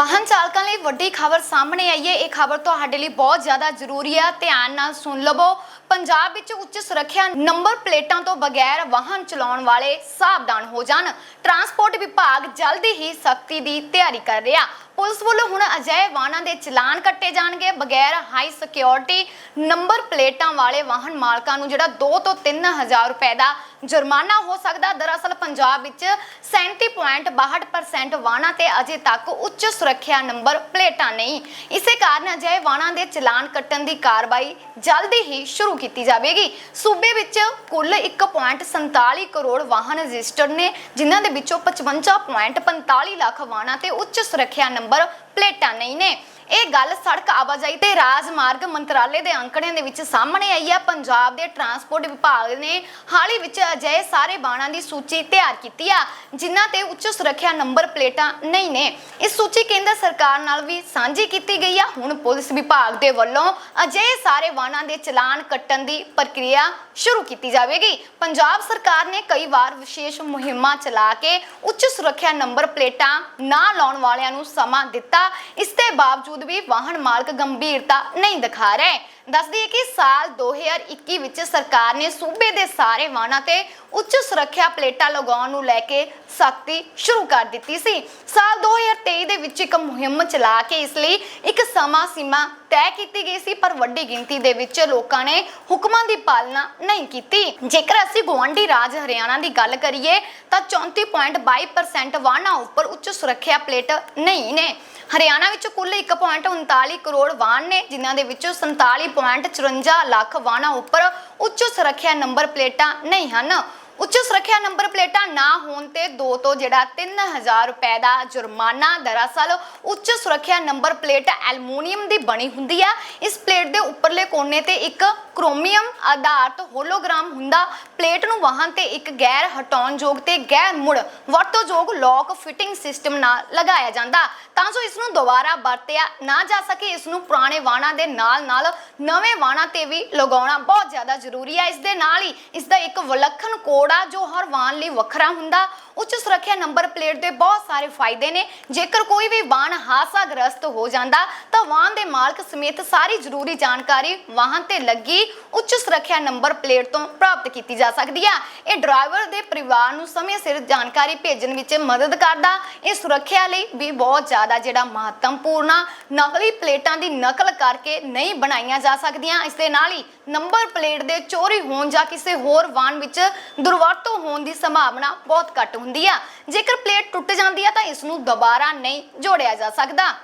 ਵਾਹਨ ਚਾਲਕਾਂ ਲਈ ਵੱਡੀ ਖਬਰ ਸਾਹਮਣੇ ਆਈ ਹੈ। ਇਹ ਖਬਰ ਤੁਹਾਡੇ ਲਈ ਬਹੁਤ ਜ਼ਿਆਦਾ ਜ਼ਰੂਰੀ ਹੈ। ਧਿਆਨ ਨਾਲ ਸੁਣ ਲਵੋ। ਪੰਜਾਬ ਵਿੱਚ ਉੱਚ ਸੁਰੱਖਿਆ ਨੰਬਰ ਪਲੇਟਾਂ ਤੋਂ ਬਗੈਰ ਵਾਹਨ ਚਲਾਉਣ ਵਾਲੇ ਸਾਵਧਾਨ ਹੋ ਜਾਣ। ਟਰਾਂਸਪੋਰਟ ਵਿਭਾਗ ਜਲਦੀ ਹੀ ਸਖਤੀ ਦੀ ਤਿਆਰੀ ਕਰ ਰਿਹਾ। ਪੁਲਿਸ ਵੱਲੋਂ ਹੁਣ ਅਜਿਹੇ ਵਾਹਨਾਂ ਦੇ ਚਲਾਨ ਕੱਟੇ ਜਾਣਗੇ। ਬਗੈਰ ਹਾਈ ਸਿਕਿਉਰਿਟੀ ਨੰਬਰ ਪਲੇਟਾਂ ਵਾਲੇ ਵਾਹਨ ਮਾਲਕਾਂ ਨੂੰ ਜਿਹੜਾ 2 ਤੋਂ 3000 ਰੁਪਏ ਦਾ ਜੁਰਮਾਨਾ ਹੋ ਸਕਦਾ। ਦਰਅਸਲ ਪੰਜਾਬ ਵਿੱਚ 37.62% ਵਾਹਨਾਂ ਤੇ ਅਜੇ ਤੱਕ ਉੱਚ ਸੁਰੱਖਿਆ ਨੰਬਰ ਪਲੇਟਾਂ ਨਹੀਂ। ਇਸੇ ਕਾਰਨ ਅਜਿਹੇ ਵਾਹਨਾਂ ਦੇ ਚਲਾਨ ਕੱਟਣ ਦੀ ਕਾਰਵਾਈ ਜਲਦੀ ਹੀ ਸ਼ੁਰੂ ਕੀਤੀ ਜਾਵੇਗੀ। ਸੂਬੇ ਵਿੱਚ ਕੁੱਲ 1.47 ਕਰੋੜ ਵਾਹਨ ਰਜਿਸਟਰਡ ਨੇ, ਜਿਨ੍ਹਾਂ ਦੇ ਵਿੱਚੋਂ 55.45 ਲੱਖ ਵਾਹਨਾਂ ਤੇ ਉੱਚ ਸੁਰੱਖਿਆ ਨੰਬਰ ਪਲੇਟਾਂ ਨਹੀਂ ਨੇ। ਇਹ ਗੱਲ ਸੜਕ ਆਵਾਜਾਈ ਤੇ ਰਾਜਮਾਰਗ ਮੰਤਰਾਲੇ ਦੇ ਅੰਕੜਿਆਂ ਦੇ ਵਿੱਚ ਸਾਹਮਣੇ ਆਈ ਹੈ। ਪੰਜਾਬ ਦੇ ਟਰਾਂਸਪੋਰਟ ਵਿਭਾਗ ਨੇ ਹਾਲ ਹੀ ਵਿੱਚ ਅਜਿਹੇ ਸਾਰੇ ਵਾਹਨਾਂ ਦੀ ਸੂਚੀ ਤਿਆਰ ਕੀਤੀ ਆ, ਜਿਨ੍ਹਾਂ ਤੇ ਉੱਚ ਸੁਰੱਖਿਆ ਨੰਬਰ ਪਲੇਟਾਂ ਨਹੀਂ ਨੇ। ਇਸ ਸੂਚੀ ਕੇਂਦਰ ਸਰਕਾਰ ਨਾਲ ਵੀ ਸਾਂਝੀ ਕੀਤੀ ਗਈ ਆ। ਹੁਣ ਪੁਲਿਸ ਵਿਭਾਗ ਦੇ ਵੱਲੋਂ ਅਜਿਹੇ ਸਾਰੇ ਵਾਹਨਾਂ ਦੇ ਚਲਾਨ ਕੱਟਣ ਦੀ ਪ੍ਰਕਿਰਿਆ ਸ਼ੁਰੂ ਕੀਤੀ ਜਾਵੇਗੀ। ਪੰਜਾਬ ਸਰਕਾਰ ਨੇ ਕਈ ਵਾਰ ਵਿਸ਼ੇਸ਼ ਮੁਹਿੰਮਾਂ ਚਲਾ ਕੇ ਉੱਚ ਸੁਰੱਖਿਆ ਨੰਬਰ ਪਲੇਟਾਂ ਨਾ ਲਾਉਣ ਵਾਲਿਆਂ ਨੂੰ ਸਮਾਂ ਦਿੱਤਾ। ਇਸ ਦੇ ਬਾਵਜੂਦ ਵੀ ਵਾਹਨ ਮਾਲਕ ਗੰਭੀਰਤਾ ਨਹੀਂ ਦਿਖਾ ਰਹੇ। ਦੱਸ ਦਈਏ ਕਿ ਸਾਲ 2021 ਵਿੱਚ ਸਰਕਾਰ ਨੇ ਸੂਬੇ ਦੇ ਸਾਰੇ ਵਾਹਨਾਂ ਤੇ ਉੱਚ ਸੁਰੱਖਿਆ ਪਲੇਟਾਂ ਲਗਾਉਣ ਨੂੰ ਲੈ ਕੇ ਸਖਤੀ ਸ਼ੁਰੂ ਕਰ ਦਿੱਤੀ ਸੀ। ਸਾਲ 2023 ਦੇ ਵਿੱਚ ਇੱਕ ਮੁਹਿੰਮ ਚਲਾ ਕੇ ਇਸ ਲਈ ਇੱਕ ਸਮਾਂ ਸੀਮਾ ਤੈਅ ਕੀਤੀ ਗਈ ਸੀ, ਪਰ ਵੱਡੀ ਗਿਣਤੀ ਦੇ ਵਿੱਚ ਲੋਕਾਂ ਨੇ ਹੁਕਮਾਂ ਦੀ ਪਾਲਣਾ ਨਹੀਂ ਕੀਤੀ। ਜੇਕਰ ਅਸੀਂ ਗੁਆਂਢੀ ਰਾਜ ਹਰਿਆਣਾ ਦੀ ਗੱਲ ਕਰੀਏ, ਤਾਂ 34.22% ਵਾਹਨਾਂ ਉੱਪਰ ਉੱਚ ਸੁਰੱਖਿਆ ਪਲੇਟ ਨਹੀਂ ਨੇ। ਹਰਿਆਣਾ ਵਿੱਚ ਕੁੱਲ 1.39 ਕਰੋੜ ਵਾਹਨ ਨੇ, ਜਿਨ੍ਹਾਂ ਦੇ ਵਿੱਚੋਂ 47.54 ਲੱਖ ਵਾਹਨਾਂ ਉੱਪਰ ਉੱਚ ਸੁਰੱਖਿਆ ਨੰਬਰ ਪਲੇਟਾਂ ਨਹੀਂ ਹਨ। ਉੱਚ ਸੁਰੱਖਿਆ ਨੰਬਰ ਪਲੇਟਾਂ ਨਾ ਹੋਣ ਤੇ 2 ਤੋਂ ਜਿਹੜਾ 3000 ਰੁਪਏ ਦਾ ਜੁਰਮਾਨਾ ਦਰਅਸਲ ਉੱਚ ਸੁਰੱਖਿਆ ਨੰਬਰ ਪਲੇਟ ਐਲੂਮੀਨੀਅਮ ਦੀ ਬਣੀ ਹੁੰਦੀ ਆ। ਇਸ ਪਲੇਟ ਦੇ ਉੱਪਰਲੇ ਕੋਨੇ ਤੇ ਇੱਕ ਕ੍ਰੋਮੀਅਮ ਆਧਾਰਿਤ ਹੋਲੋਗ੍ਰਾਮ ਹੁੰਦਾ। ਪਲੇਟ ਨੂੰ ਵਾਹਨ ਤੇ ਇੱਕ ਗੈਰ ਹਟਾਉਣਯੋਗ ਤੇ ਗੈਰ ਮੁੜ ਵਰਤੋਂਯੋਗ ਲੌਕ ਫਿਟਿੰਗ ਸਿਸਟਮ ਨਾਲ ਲਗਾਇਆ ਜਾਂਦਾ। ਤਾਂ ਜੋ ਇਸ ਨੂੰ ਦੁਬਾਰਾ ਵਰਤਿਆ ਨਾ ਜਾ ਸਕੇ, ਇਸ ਨੂੰ ਪੁਰਾਣੇ ਵਾਹਨਾਂ ਦੇ ਨਾਲ ਨਾਲ ਨਵੇਂ ਵਾਹਨਾਂ ਤੇ ਵੀ ਲਗਾਉਣਾ ਬਹੁਤ ਜ਼ਿਆਦਾ ਜ਼ਰੂਰੀ ਹੈ ਇਸ ਦੇ ਨਾਲ ਹੀ ਇਸ ਦਾ ਇੱਕ ਵਿਲੱਖਣ ਕੋਡ ਆ ਜੋ ਹਰ ਵਾਹਨ ਲਈ ਵੱਖਰਾ ਹੁੰਦਾ, ਉੱਚ ਸੁਰੱਖਿਆ ਨੰਬਰ ਪਲੇਟ ਦੇ ਬਹੁਤ ਸਾਰੇ ਫਾਇਦੇ ਨੇ। ਜੇਕਰ ਕੋਈ ਵੀ ਵਾਹਨ ਹਾਦਸਾਗ੍ਰਸਤ ਹੋ ਜਾਂਦਾ, ਤਾਂ ਵਾਹਨ ਦੇ ਮਾਲਕ ਸਮੇਤ ਸਾਰੀ ਜ਼ਰੂਰੀ ਜਾਣਕਾਰੀ ਵਾਹਨ ਤੇ ਲੱਗੀ ਉੱਚ ਸੁਰੱਖਿਆ ਨੰਬਰ ਪਲੇਟ ਤੋਂ ਪ੍ਰਾਪਤ ਕੀਤੀ ਜਾ ਸਕਦੀ ਆ। ਇਹ ਡਰਾਈਵਰ ਦੇ ਪਰਿਵਾਰ ਨੂੰ ਸਮੇਂ ਸਿਰ ਜਾਣਕਾਰੀ ਭੇਜਣ ਵਿੱਚ ਮਦਦ ਕਰਦਾ। ਇਹ ਸੁਰੱਖਿਆ ਲਈ ਵੀ ਬਹੁਤ ਜ਼ਿਆਦਾ ਜਿਹੜਾ ਮਹੱਤਵਪੂਰਨ ਆ। ਨਕਲੀ ਪਲੇਟਾਂ ਦੀ ਨਕਲ ਕਰਕੇ ਨਹੀਂ ਬਣਾਈਆਂ ਜਾ ਸਕਦੀਆਂ। ਇਸ ਦੇ ਨਾਲ ਹੀ ਨੰਬਰ ਪਲੇਟ ਦੇ ਚੋਰੀ ਹੋਣ ਜਾਂ ਕਿਸੇ ਹੋਰ ਵਾਹਨ ਵਿੱਚ ਵਰਤੋਂ ਹੋਣ ਦੀ ਸੰਭਾਵਨਾ ਬਹੁਤ ਘੱਟ ਹੁੰਦੀ ਆ। ਜੇਕਰ ਪਲੇਟ ਟੁੱਟ ਜਾਂਦੀ ਆ ਤਾਂ ਇਸ ਨੂੰ ਦੁਬਾਰਾ ਨਹੀਂ ਜੋੜਿਆ ਜਾ ਸਕਦਾ।